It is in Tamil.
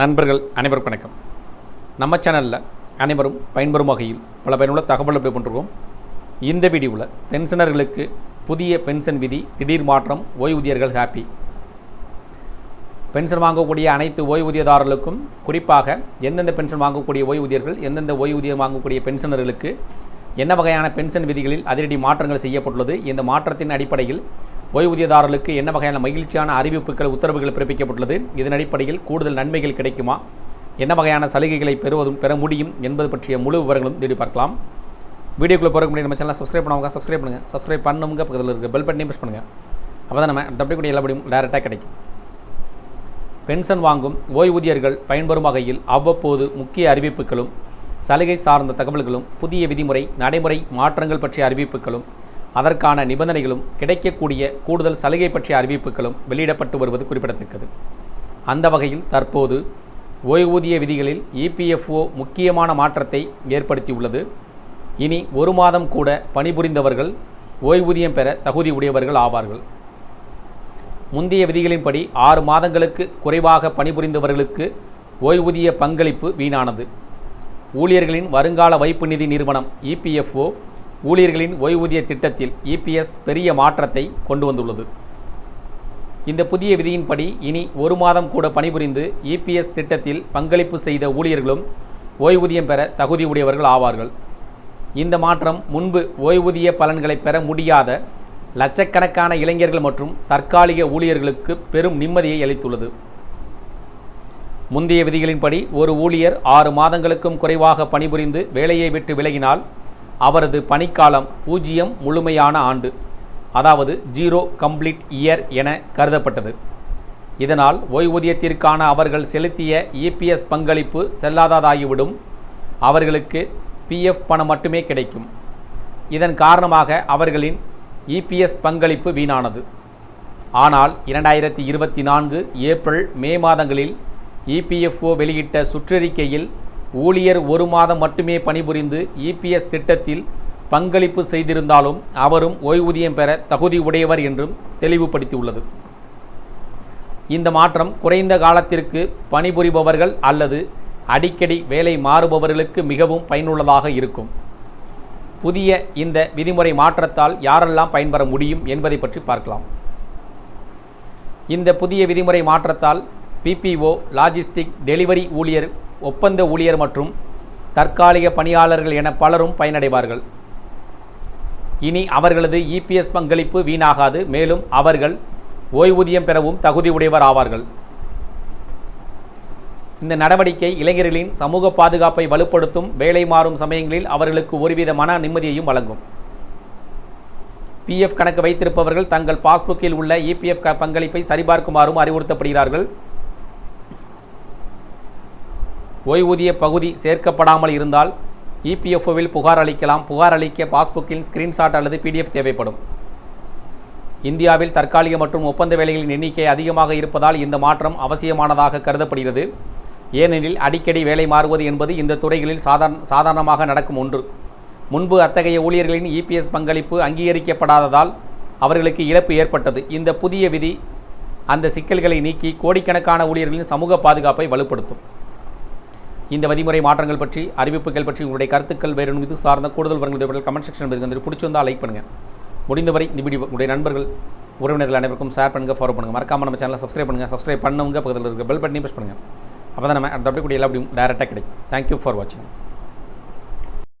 நண்பர்கள் அனைவருக்கும் வணக்கம். நம்ம சேனலில் அனைவரும் பயன்பெறும் வகையில் பல பயனுள்ள தகவல் எப்படி பண்ணிருக்கோம். இந்த வீடியோவில் பென்ஷனர்களுக்கு புதிய பென்ஷன் விதி திடீர் மாற்றம் ஓய்வூதியர்கள் ஹாப்பி பென்ஷன் வாங்கக்கூடிய அனைத்து ஓய்வூதியதாரர்களுக்கும் குறிப்பாக எந்தெந்த பென்ஷன் வாங்கக்கூடிய ஓய்வூதியர்கள் எந்தெந்த ஓய்வூதியம் வாங்கக்கூடிய பென்ஷனர்களுக்கு என்ன வகையான பென்ஷன் விதிகளில் அதிரடி மாற்றங்கள் செய்யப்பட்டுள்ளது இந்த மாற்றத்தின் அடிப்படையில் ஓய்வூதியதாரர்களுக்கு என்ன வகையான மகிழ்ச்சியான அறிவிப்புகள் உத்தரவுகள் பிறப்பிக்கப்பட்டுள்ளது? இதன் அடிப்படையில் கூடுதல் நன்மைகள் கிடைக்குமா? என்ன வகையான சலுகைகளை பெறுவதும் பெற முடியும் என்பது பற்றிய முழு விவரங்களும் தேடி பார்க்கலாம். வீடியோக்குள்ளே போகிற முடியும் நம்ம சேனல் சப்ஸ்கிரைப் பண்ணவங்க சப்ஸ்கிரைப் பண்ணுங்கள் சப்ஸ்கிரைப் பண்ணுங்க பக்கத்தில் இருக்க பெல் பட்டனையும் ப்ரெஸ் பண்ணுங்கள் அப்போ தான் நம்ம தப்பி கூட எல்லாபடியும் டேரெக்டாக கிடைக்கும். பென்ஷன் வாங்கும் ஓய்வூதியர்கள் பயன்பெறும் வகையில் அவ்வப்போது முக்கிய அறிவிப்புகளும் சலுகை சார்ந்த தகவல்களும் புதிய விதிமுறை நடைமுறை மாற்றங்கள் பற்றிய அறிவிப்புகளும் அதற்கான நிபந்தனைகளும் கிடைக்கக்கூடிய கூடுதல் சலுகை பற்றிய அறிவிப்புகளும் வெளியிடப்பட்டு வருவது குறிப்பிடத்தக்கது. அந்த வகையில் தற்போது ஓய்வூதிய விதிகளில் இபிஎஃப்ஓ முக்கியமான மாற்றத்தை ஏற்படுத்தியுள்ளது. இனி ஒரு மாதம் கூட பணிபுரிந்தவர்கள் ஓய்வூதியம் பெற தகுதி உடையவர்கள் ஆவார்கள். முந்தைய விதிகளின்படி ஆறு மாதங்களுக்கு குறைவாக பணிபுரிந்தவர்களுக்கு ஓய்வூதிய பங்களிப்பு வீணானது. ஊழியர்களின் வருங்கால வைப்பு நிதி நிறுவனம் இபிஎஃப்ஓ ஊழியர்களின் ஓய்வூதிய திட்டத்தில் இபிஎஸ் பெரிய மாற்றத்தை கொண்டு வந்துள்ளது இந்த புதிய விதியின்படி இனி ஒரு மாதம் கூட பணிபுரிந்து இபிஎஸ் திட்டத்தில் பங்களிப்பு செய்த ஊழியர்களும் ஓய்வூதியம் பெற தகுதி உடையவர்கள் ஆவார்கள். இந்த மாற்றம் முன்பு ஓய்வூதிய பலன்களை பெற முடியாத லட்சக்கணக்கான இளைஞர்கள் மற்றும் தற்காலிக ஊழியர்களுக்கு பெரும் நிம்மதியை அளித்துள்ளது. முந்தைய விதிகளின்படி ஒரு ஊழியர் ஆறு மாதங்களுக்கும் குறைவாக பணிபுரிந்து வேலையை விட்டு விலகினால் அவரது பணிக்காலம் பூஜ்ஜியம் முழுமையான ஆண்டு அதாவது ஜீரோ கம்ப்ளீட் இயர் என கருதப்பட்டது. இதனால் ஓய்வூதியத்திற்கான அவர்கள் செலுத்திய இபிஎஸ் பங்களிப்பு செல்லாததாகிவிடும். அவர்களுக்கு பிஎஃப் பணம் மட்டுமே கிடைக்கும். இதன் காரணமாக அவர்களின் இபிஎஸ் பங்களிப்பு வீணானது. ஆனால் இரண்டாயிரத்தி இருபத்தி நான்கு ஏப்ரல் மே மாதங்களில் இபிஎஃப்ஓ வெளியிட்ட சுற்றறிக்கையில் ஊழியர் ஒரு மாதம் மட்டுமே பணிபுரிந்து இபிஎஸ் திட்டத்தில் பங்களிப்பு செய்திருந்தாலும் அவரும் ஓய்வூதியம் பெற தகுதி உடையவர் என்றும் தெளிவுபடுத்தியுள்ளது. இந்த மாற்றம் குறைந்த காலத்திற்கு பணிபுரிபவர்கள் அல்லது அடிக்கடி வேலை மாறுபவர்களுக்கு மிகவும் பயனுள்ளதாக இருக்கும். புதிய இந்த விதிமுறை மாற்றத்தால் யாரெல்லாம் பயன்பெற முடியும் என்பதை பற்றி பார்க்கலாம். இந்த புதிய விதிமுறை மாற்றத்தால் பிபிஓ லாஜிஸ்டிக் டெலிவரி ஊழியர் ஒப்பந்த ஊழியர் மற்றும் தற்காலிக பணியாளர்கள் என பலரும் பயனடைவார்கள். இனி அவர்களது இபிஎஸ் பங்களிப்பு வீணாகாது மேலும் அவர்கள் ஓய்வூதியம் பெறவும் தகுதி உடையவர் ஆவார்கள். இந்த நடவடிக்கை இளைஞர்களின் சமூக பாதுகாப்பை வலுப்படுத்தும் வேலை மாறும் சமயங்களில் அவர்களுக்கு ஒருவித மன நிம்மதியையும் வழங்கும். பிஎஃப் கணக்கு வைத்திருப்பவர்கள் தங்கள் பாஸ்புக்கில் உள்ள இபிஎஃப் பங்களிப்பை சரிபார்க்குமாறும் அறிவுறுத்தப்படுகிறார்கள். ஓய்வூதிய பகுதி சேர்க்கப்படாமல் இருந்தால் இபிஎஃப்ஓவில் புகார் அளிக்கலாம். புகார் அளிக்க பாஸ்புக்கில் ஸ்கிரீன்ஷாட் அல்லது பிடிஎஃப் தேவைப்படும். இந்தியாவில் தற்காலிக மற்றும் ஒப்பந்த வேலைகளின் எண்ணிக்கை அதிகமாக இருப்பதால் இந்த மாற்றம் அவசியமானதாக கருதப்படுகிறது. ஏனெனில் அடிக்கடி வேலை மாறுவது என்பது இந்த துறைகளில் சாதாரண சாதாரணமாக நடக்கும் ஒன்று. முன்பு அத்தகைய ஊழியர்களின் இபிஎஸ் பங்களிப்பு அங்கீகரிக்கப்படாததால் அவர்களுக்கு இழப்பு ஏற்பட்டது. இந்த புதிய விதி அந்த சிக்கல்களை நீக்கி கோடிக்கணக்கான ஊழியர்களின் சமூக பாதுகாப்பை வலுப்படுத்தும். இந்த வதிமுறை மாற்றங்கள் பற்றி அறிவிப்புகள் பற்றி உங்களுடைய கருத்துக்கள் வேறு இது சார்ந்த கூடுதல் விவரங்கள் கமெண்ட் செக்ஷன் வந்து பிடிச்சிருந்தால் லைக் பண்ணுங்கள் முடிந்தவரை இந்த வீடியோ உங்களுடைய நண்பர்கள் உறவினர்கள் அனைவருக்கும் ஷேர் பண்ணுங்கள் ஃபாலோ பண்ணுங்கள் மறக்காமல் நம்ம சேனலை சப்ஸ்கிரைப் பண்ணுங்கள் சப்ஸ்கிரைப் பண்ணவங்க பக்கத்தில் இருக்க பெல் பட்டனையும் ப்ரெஸ் பண்ணுங்கள் அப்போ தான் நம்ம அடுத்த அப்படி கூட எல்லா அப்படியும் டேரெக்டாக கிடைக்கும். தேங்க்யூ ஃபார் வாட்சிங்